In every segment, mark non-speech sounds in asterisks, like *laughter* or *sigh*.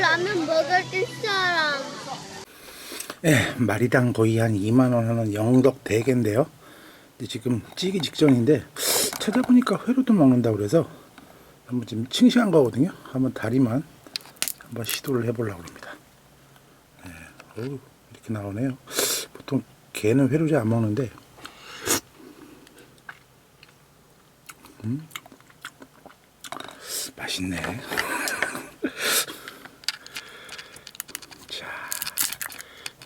라면 먹을 사람. 예, 마리당 거의 한 2만 원 하는 영덕 대게인데요. 근데 지금 찌기 직전인데 찾아보니까 회로도 먹는다 그래서 한번 지금 싱싱한 거거든요. 한번 다리만 한번 시도를 해보려고 합니다. 예, 어우, 이렇게 나오네요. 보통 게는 회로 잘 안 먹는데 음, 맛있네.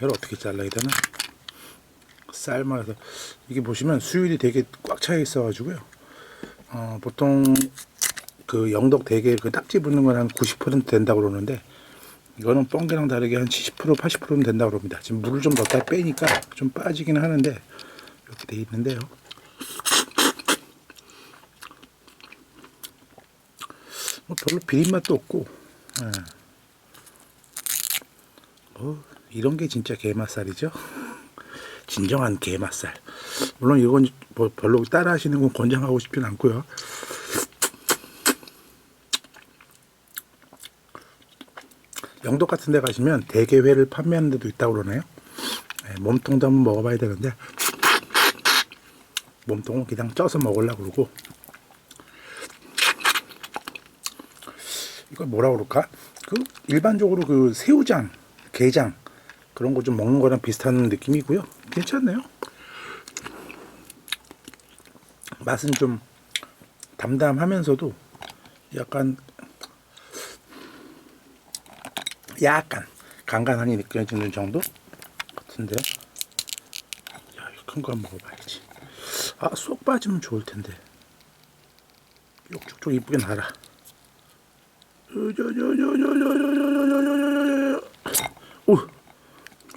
이걸 어떻게 잘라야 되나? 삶아서 이게 보시면 수율이 되게 꽉 차 있어 가지고요. 어, 보통 그 영덕 대게 그 딱지 붙는 건 한 90% 된다고 그러는데 이거는 뻥개랑 다르게 한 70% 80%는 된다고 그럽니다. 지금 물을 좀 넣다 빼니까 좀 빠지긴 하는데 이렇게 돼 있는데요. 뭐 별로 비린 맛도 없고 예. 어, 이런 게 진짜 게맛살이죠. 진정한 게맛살. 물론 이건 뭐 별로 따라 하시는 건 권장하고 싶진 않고요. 영덕 같은 데 가시면 대게회를 판매하는 데도 있다고 그러네요. 예, 몸통도 한번 먹어봐야 되는데 몸통은 그냥 쪄서 먹으려고 그러고 이걸 뭐라 그럴까? 그 일반적으로 그 새우장, 게장 그런 거 좀 먹는 거랑 비슷한 느낌이고요. 괜찮네요. 맛은 좀 담담하면서도 약간 약간 간간하니 느껴지는 정도 같은데. 야, 큰거 한번 먹어봐야지. 아, 쏙 빠지면 좋을 텐데. 쭉쭉쭉 이쁘게 날아. 오,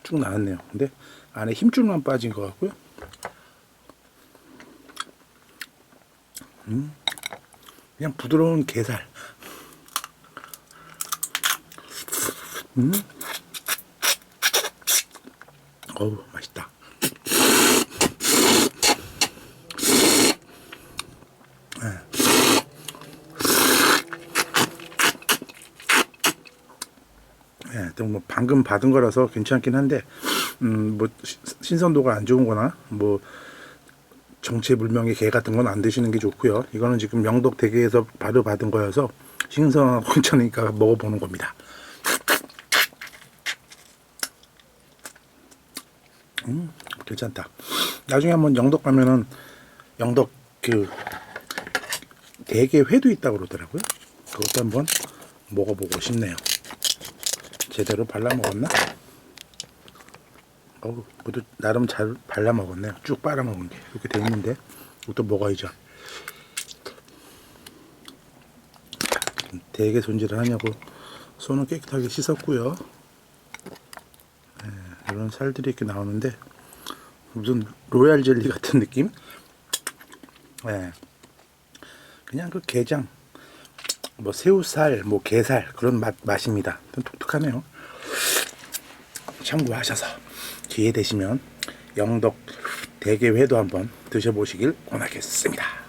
쭉 나왔네요. 근데 안에 힘줄만 빠진 것 같고요. 음, 그냥 부드러운 게살. 음, 어우 맛있다. 예, 또뭐 방금 받은 거라서 괜찮긴 한데, 음, 뭐 시- 신선도가 안 좋은 거나 뭐 정체불명의 게 같은 건 안 드시는 게 좋고요. 이거는 지금 명덕 대게에서 바로 받은 거여서 신선하고 *laughs* 괜찮으니까 먹어보는 겁니다. 음, 괜찮다. 나중에 한번 영덕 가면은 영덕 그 대게 회도 있다고 그러더라고요. 그것도 한번 먹어보고 싶네요. 제대로 발라 먹었나? 어우, 모두 나름 잘 발라 먹었네요. 쭉 빨아 먹은 게 이렇게 돼 있는데 이것도 먹어야죠. 되게 손질을 하냐고 손은 깨끗하게 씻었고요. 네, 이런 살들이 이렇게 나오는데 무슨 로얄 젤리 같은 느낌? 네. 그냥 그 게장, 뭐 새우살, 뭐 게살 그런 맛 맛입니다. 좀 독특하네요. 참고하셔서 기회 되시면 영덕 대게회도 한번 드셔보시길 권하겠습니다.